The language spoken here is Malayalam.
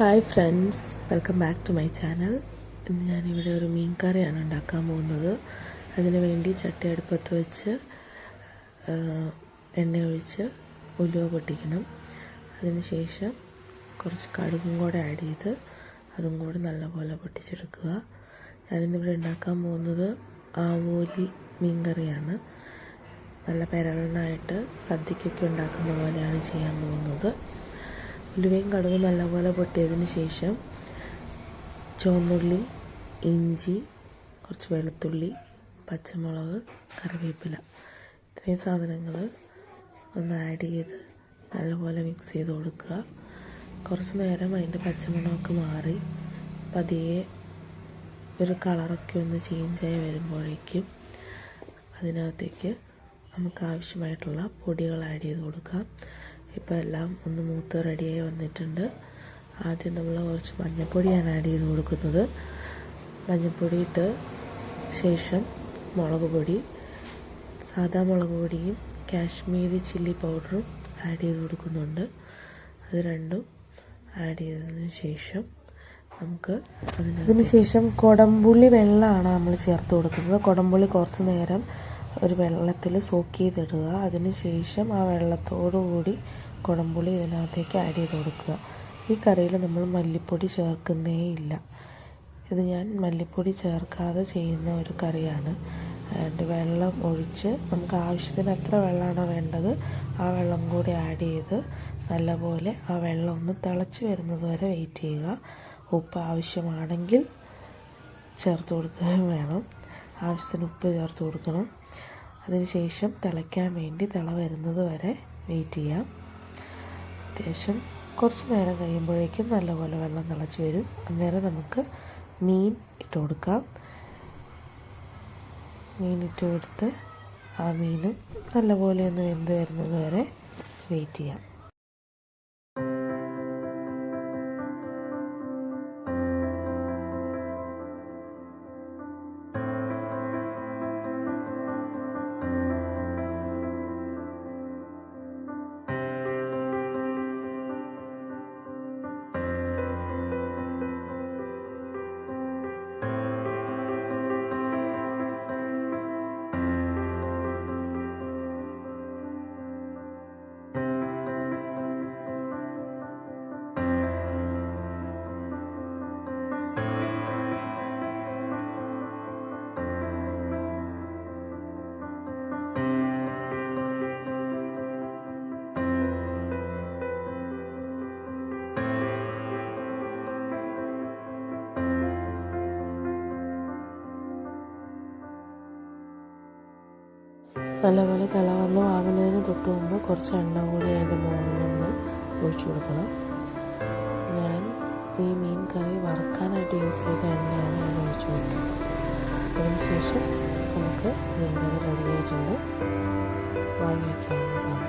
Hi friends welcome back to my channel ഇന്ന് ഞാനിവിടെ ഒരു മീൻ കറിയാണ് ഉണ്ടാക്കാൻ പോകുന്നത്. അതിന് വേണ്ടി ചട്ടി അടുപ്പത്ത് വെച്ച് എണ്ണ ഒഴിച്ച് ഉലുവ പൊട്ടിക്കണം. അതിന് ശേഷം കുറച്ച് കടുകും കൂടെ ആഡ് ചെയ്ത് അതും കൂടെ നല്ലപോലെ പൊട്ടിച്ചെടുക്കുക. ഞാനിന്നിവിടെ ഉണ്ടാക്കാൻ പോകുന്നത് ആവോലി മീൻ കറിയാണ്. നല്ല പെരളനായിട്ട് സദ്യക്കൊക്കെ ഉണ്ടാക്കുന്ന പോലെയാണ് ചെയ്യാൻ പോകുന്നത്. ഉലുവയും കടുകും നല്ലപോലെ പൊട്ടിയതിന് ശേഷം ചുവന്നുള്ളി ഇഞ്ചി കുറച്ച് വെളുത്തുള്ളി പച്ചമുളക് കറിവേപ്പില ഇത്രയും സാധനങ്ങൾ ഒന്ന് ആഡ് ചെയ്ത് നല്ലപോലെ മിക്സ് ചെയ്ത് കൊടുക്കുക. കുറച്ച് നേരം അതിന്റെ പച്ചമുളകൊക്കെ മാറി പതിയെ ഒരു കളറൊക്കെ ഒന്ന് ചേഞ്ചായി വരുമ്പോഴേക്കും അതിനകത്തേക്ക് നമുക്ക് ആവശ്യമായിട്ടുള്ള പൊടികൾ ആഡ് ചെയ്ത് കൊടുക്കാം. ഇപ്പോൾ എല്ലാം ഒന്ന് മൂത്ത് റെഡിയായി വന്നിട്ടുണ്ട്. ആദ്യം നമ്മൾ കുറച്ച് മഞ്ഞൾപ്പൊടിയാണ് ആഡ് ചെയ്ത് കൊടുക്കുന്നത്. മഞ്ഞൾപ്പൊടി ഇട്ട് ശേഷം മുളക് പൊടി സാധാ മുളക് പൊടിയും കാശ്മീരി ചില്ലി പൗഡറും ആഡ് ചെയ്ത് കൊടുക്കുന്നുണ്ട്. അത് രണ്ടും ആഡ് ചെയ്തതിന് ശേഷം നമുക്ക് അതിന് ശേഷം കുടംപുള്ളി വെള്ളമാണ് നമ്മൾ ചേർത്ത് കൊടുക്കുന്നത്. കുടംപുള്ളി കുറച്ച് നേരം ഒരു വെള്ളത്തിൽ സോക്ക് ചെയ്തിടുക അതിന് ശേഷം ആ വെള്ളത്തോടുകൂടി കുടംപുളി ഇതിനകത്തേക്ക് ആഡ് ചെയ്ത് കൊടുക്കുക. ഈ കറിയിൽ നമ്മൾ മല്ലിപ്പൊടി ചേർക്കുന്നേ ഇല്ല. ഇത് ഞാൻ മല്ലിപ്പൊടി ചേർക്കാതെ ചെയ്യുന്ന ഒരു കറിയാണ്. അതിന്റെ വെള്ളം ഒഴിച്ച് നമുക്ക് ആവശ്യത്തിന് എത്ര വെള്ളമാണോ വേണ്ടത് ആ വെള്ളം കൂടി ആഡ് ചെയ്ത് നല്ലപോലെ ആ വെള്ളം ഒന്ന് തിളച്ച് വരുന്നത് വരെ വെയിറ്റ് ചെയ്യുക. ഉപ്പ് ആവശ്യമാണെങ്കിൽ ചേർത്ത് കൊടുക്കുകയും വേണം. ആവശ്യത്തിന് ഉപ്പ് ചേർത്ത് കൊടുക്കണം. അതിനുശേഷം തിളയ്ക്കാൻ വേണ്ടി തിള വരുന്നത് വരെ വെയിറ്റ് ചെയ്യാം. അത്യാവശ്യം കുറച്ച് നേരം കഴിയുമ്പോഴേക്കും നല്ലപോലെ വെള്ളം തിളച്ച് വരും. അന്നേരം നമുക്ക് മീൻ ഇട്ട് കൊടുക്കാം. മീൻ ഇട്ട് കൊടുത്ത് ആ മീനും നല്ലപോലെ ഒന്ന് വെന്ത് വരുന്നത് വരെ വെയിറ്റ് ചെയ്യാം. നല്ലപോലെ തിള വന്ന് വാങ്ങുന്നതിന് തൊട്ട് മുമ്പ് കുറച്ച് എണ്ണ കൂടി അതിന്റെ മുകളിൽ നിന്ന് ഒഴിച്ചു കൊടുക്കണം. ഞാൻ ഈ മീൻ കറി വറുക്കാനായിട്ട് യൂസ് ചെയ്ത എണ്ണയാണ് ഞാൻ ഒഴിച്ചു കൊടുത്തത്. അതിനുശേഷം നമുക്ക് മീൻ കറി റെഡി ആയിട്ടുണ്ട്. വാങ്ങി വയ്ക്കാവുന്നതാണ്